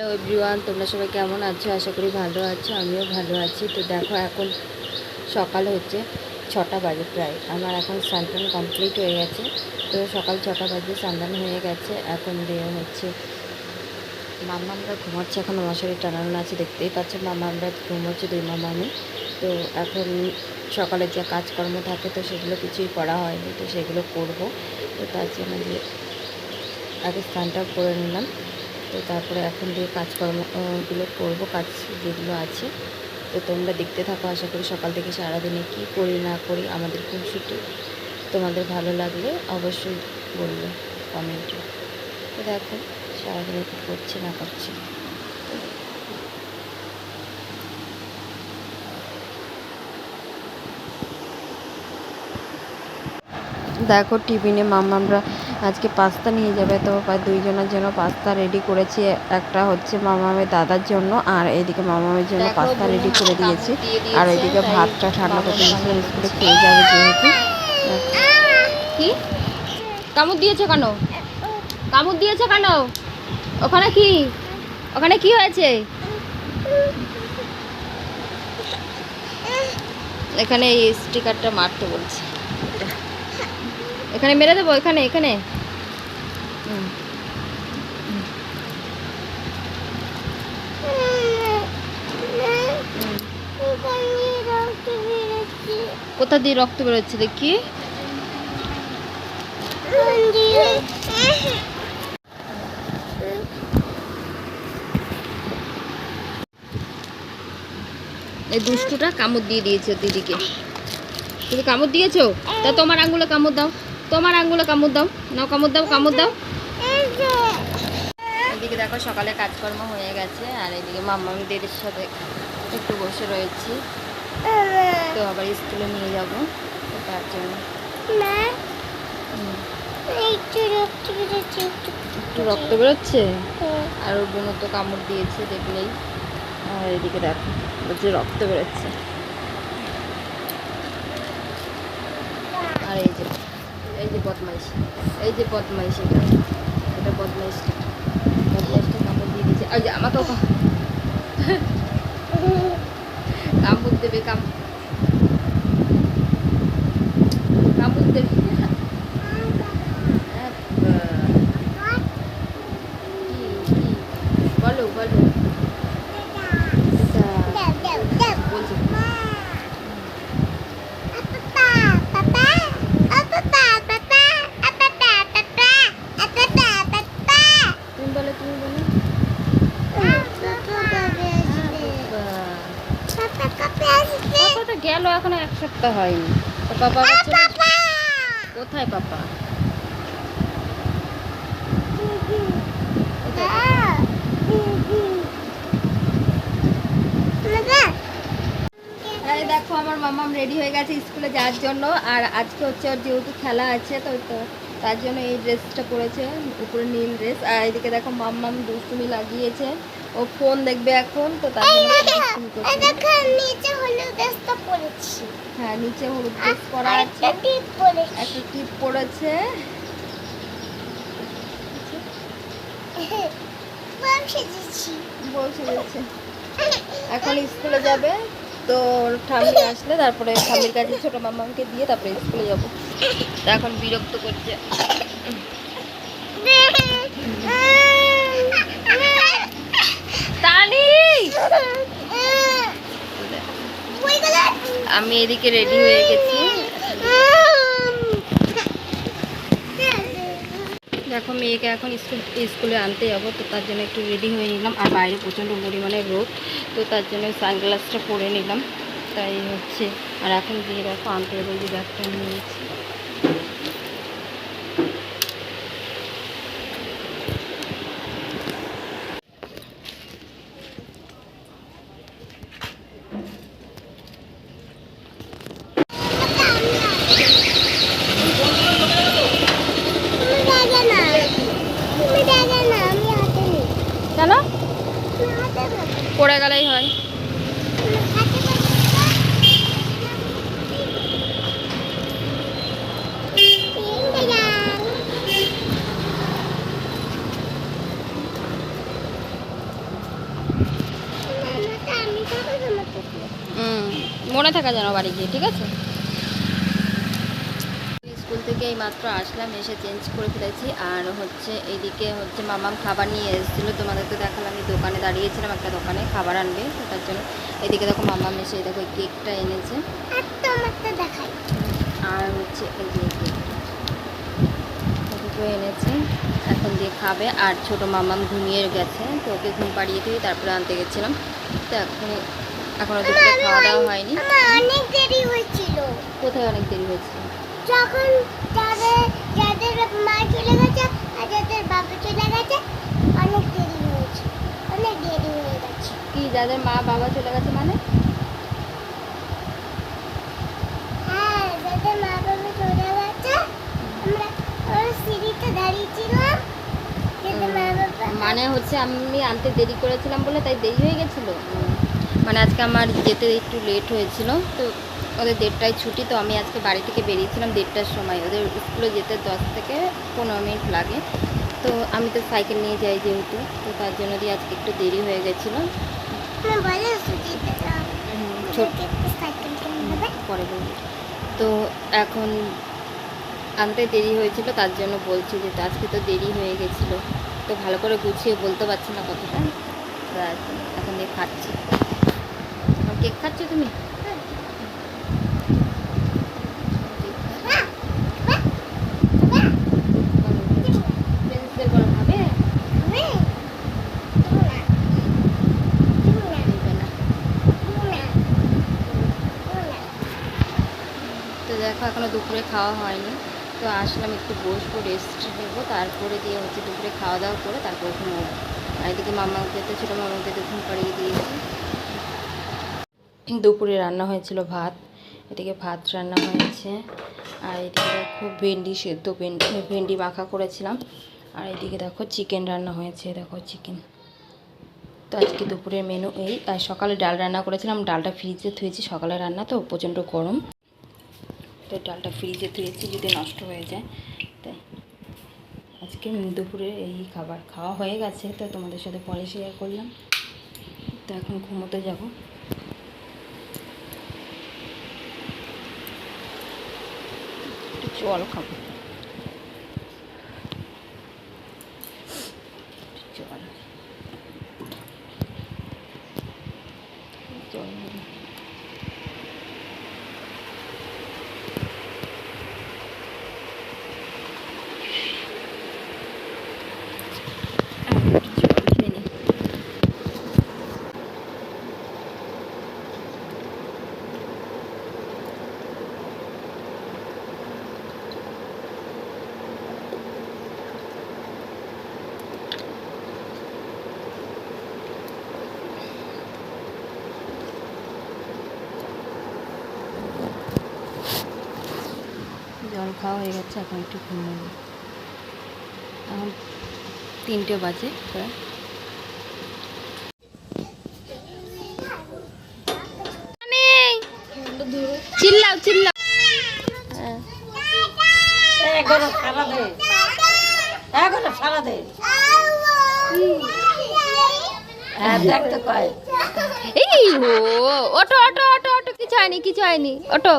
Hello everyone, তোমরা সবাই কেমন আছো? আশা করি ভালো আছো, আমিও ভালো আছি। তো দেখো, এখন সকাল হচ্ছে ছটা বাজে প্রায়। আমার এখন স্নান কমপ্লিট হয়ে গেছে। তো সকাল ছটা বাজে স্নান হয়ে গেছে। এখন দিয়ে হচ্ছে মামা আমরা ঘুমাচ্ছে এখন। মশারি টানানো আছে, দেখতেই পাচ্ছ। মামা আমরা ঘুমোচ্ছে দুই মামা আমি তো এখন সকালে যে কাজকর্ম থাকে, তো সেগুলো কিছুই করা হয়নি। তো সেগুলো করব। তো তার জন্য আগে স্নানটা করে নিলাম। তো তারপরে এখন দিয়ে কাজকর্মগুলো করব, কাজ যেগুলো আছে, তো তোমরা দেখতে থাকো, আশা করি সকাল থেকে সারাদিনে কি করি, না করি, আমাদের খুশিটি তোমাদের ভালো লাগলে অবশ্যই বলবে কমেন্টে। তো দেখো, সারাদিনে কী করছি, না করছি। দেখো, টিফিনে মামা আমরা আজকে পাস্তা নিয়ে যাবে তো প্রায় দুইজনের জন্য পাস্তা রেডি করেছি। একটা হচ্ছে মামামের দাদার জন্য আর এদিকে মামামের জন্য পাস্তা রেডি করে দিয়েছি। আর এদিকে ভাতটা ঠান্ডা করতে দিয়েছিলাম স্কুলে খেয়ে যাবে যেহেতু। কি? কামড় দিয়েছে কেন? কামড় দিয়েছে কেন? ওখানে কি? ওখানে কি হয়েছে? এখানে এই স্টিকারটা মারতে বলছি। এখানে মেরে দেবো, এখানে এখানে। কোথা দিয়ে রক্ত বেরোচ্ছে দেখি? এই দুষ্টুটা কামড় দিয়ে দিয়েছে দিদিকে। তুমি কামড় দিয়েছ? তা তোমার আঙ্গুলে কামড় দাও। তোমার আঙ্গুলে কামড় দাও। নাও কামড় দাও কামড় দাও। এদিকে দেখো সকালে কাজকর্ম হয়ে গেছে আর এদিকে মাম্মা আমি দিদির সাথে একটু বসে রয়েছি। তো আবার স্কুলে নিয়ে যাব তার জন্য। একটু রক্ত বেরোচ্ছে আর ওর বোনও তো কামড় দিয়েছে দেখলেই। আর এদিকে দেখো বলছে রক্ত বেরোচ্ছে আর এই যে এই যে বদমাইশ, এই যে বদমাইশ এটা এটা বদমাইশটা বদমাইশটা কামড় দিয়ে দিয়েছে। ওই যে আমাকেও কামড় দেবে, কাম কামড় দেবে আব্বা। কি, কি? বলো বলো এটা বলছি তুমি বলো তুমি বলো পাপাটা গেল এখনও এক সপ্তাহ হয়নি। তো পাপা কোথায় পাপা? দেখো আমার মামাম রেডি হয়ে গেছে স্কুলে যাওয়ার জন্য আর আজকে হচ্ছে ওর যেহেতু খেলা আছে তো তো তার জন্য এই ড্রেসটা পরেছে উপরে নীল ড্রেস আর এদিকে দেখো মাম্মাম দুষ্টুমি লাগিয়েছে। ও ফোন দেখবে এখন তো তার দুষ্টুমি করছে। হ্যাঁ নিচে হলুদ ড্রেস পরা আছে। একটা টিপ যাচ্ছে এখন স্কুলে যাবে। তো ঠাম্মি আসলে তারপরে ঠাম্মির কাছে ছোট মামাকে দিয়ে তারপরে স্কুলে যাব। তো এখন বিরক্ত করছে। আমি এদিকে রেডি হয়ে গেছি। দেখো, মেয়েকে এখন স্কুল স্কুলে আনতে যাব, তো তার জন্য একটু রেডি হয়ে নিলাম। আর বাইরে প্রচণ্ড পরিমাণে রোদ, তো তার জন্য সানগ্লাসটা পরে নিলাম। তাই হচ্ছে আর এখন দিয়ে দেখো আনতে যাব যে ব্যাগটা নিয়েছি। কেন? পড়ে গেলেই হয়। মনে থাকা যেন বাড়ি গিয়ে ঠিক আছে? স্কুল থেকে এই মাত্র আসলাম এসে চেঞ্জ করে ফেলেছি। আর হচ্ছে এইদিকে হচ্ছে মামাম খাবার নিয়ে এসেছিল তোমাদের তো দেখালাম আমি দোকানে দাঁড়িয়েছিলাম একটা দোকানে খাবার আনবে তার জন্য এদিকে দেখো মামাম এসে দেখো কেকটা এনেছে। আর হচ্ছে এই যে কেকটা এনেছে এখন দিয়ে খাবে। আর ছোট মামাম ঘুমিয়ে গেছে তো ওকে ঘুম পাড়িয়ে দিয়ে তারপরে আনতে গেছিলাম। তো এখন এখনও দুপুরে খাওয়া দাওয়া হয়নি। আমার অনেক দেরি হয়েছিল। কোথায় অনেক দেরি হয়েছে যখন যাদের যাদের মা চলে গেছে আর যাদের বাবা চলে গেছে অনেক দেরি হয়েছে অনেক দেরি হয়ে গেছে। কি যাদের মা বাবা চলে গেছে মানে? হ্যাঁ যাদের মা বাবা চলে গেছে আমরা ওই সিঁড়িতে দাঁড়িয়েছিলাম। মানে হচ্ছে আমি আনতে দেরি করেছিলাম বলে তাই দেরি হয়ে গেছিল? মানে আজকে আমার যেতে একটু লেট হয়েছিল তো ওদের দেড়টায় ছুটি তো আমি আজকে বাড়ি থেকে বেরিয়েছিলাম দেড়টার সময়। ওদের স্কুলে যেতে দশ থেকে পনেরো মিনিট লাগে। তো আমি তো সাইকেল নিয়ে যাই যেহেতু তো তার জন্য দিয়ে আজকে একটু দেরি হয়ে গেছিল। সাইকেল পরে বলব। তো এখন আনতে দেরি হয়েছিল তার জন্য বলছি যে আজকে তো দেরি হয়ে গেছিল। তো ভালো করে গুছিয়ে বলতে পারছি না কথাটা। এখন দিয়ে খাচ্ছি। কেক খাচ্ছ তুমি ফ্রেন্ডসদের বড় খাবে আমি তুমি না তুমি না দেবে না তুমি না তুমি না তো দেখো, এখনও দুপুরে খাওয়া হয়নি। তো আসলাম একটু বসবো রেস্ট নেব। তারপরে দিয়ে হচ্ছে দুপুরে খাওয়া দাওয়া করে তারপরে ঘুমোবো আর এদিকে মামাকে তো ছোটো মামাকে তো ঘুম পাড়িয়ে দিয়েছি। দুপুরে রান্না হয়েছিল ভাত, এদিকে ভাত রান্না হয়েছে। আর এদিকে দেখো ভেন্ডি সেদ্ধ, ভেন্ডি ভেন্ডি মাখা করেছিলাম। আর এদিকে দেখো চিকেন রান্না হয়েছে, দেখো চিকেন তো আজকে দুপুরের মেনু এই। আর সকালে ডাল রান্না করেছিলাম, ডালটা ফ্রিজে থুয়েছি সকালে রান্না তো প্রচণ্ড গরম। তো ডালটা ফ্রিজে থুয়েছি যদি নষ্ট হয়ে যায়। তাই আজকে দুপুরে এই খাবার খাওয়া হয়ে গেছে, তো তোমাদের সাথে পরে শেয়ার করলাম। তো এখন ঘুমোতে যাব। জল খাব। জল। জল নেব। আর একটু জল খেয়ে নিই। জল খাওয়া হয়ে গেছে এখন একটু ঘুমাবো। এখন তিনটে বাজে প্রায়। চিল্লাও চিল্লাও। হ্যাঁ। হ্যাঁ দেখতে পাই এই ও অটো অটো অটো অটো কিছু হয়নি কিছু হয়নি। অটো